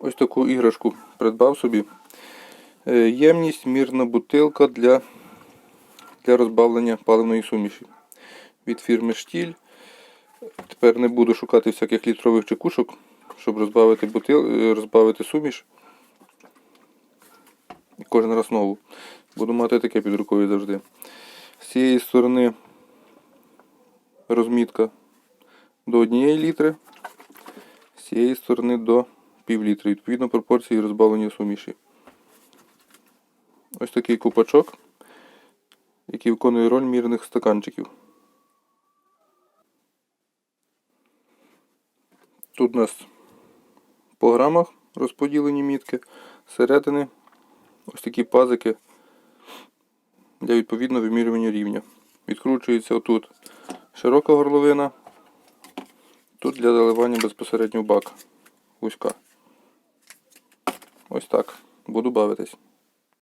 Ось таку іграшку придбав собі. Е, Ємність, мірна бутилка для, для розбавлення паливної суміші. Від фірми Штіль. Тепер не буду шукати всяких літрових чекушок, щоб розбавити, бутил, е, розбавити суміш. Кожен раз нову. Буду мати таке під рукою завжди. З цієї сторони розмітка до 1 літри, з цієї сторони до пів. Відповідно пропорції розбавлення суміші. Ось такий купачок, який виконує роль мірних стаканчиків. Тут у нас по грамах розподілені мітки, зсередини ось такі пазики для відповідного вимірювання рівня. Відкручується отут широка горловина, тут для заливання безпосередньо бак. Вузька. Ось так. Буду бавитись.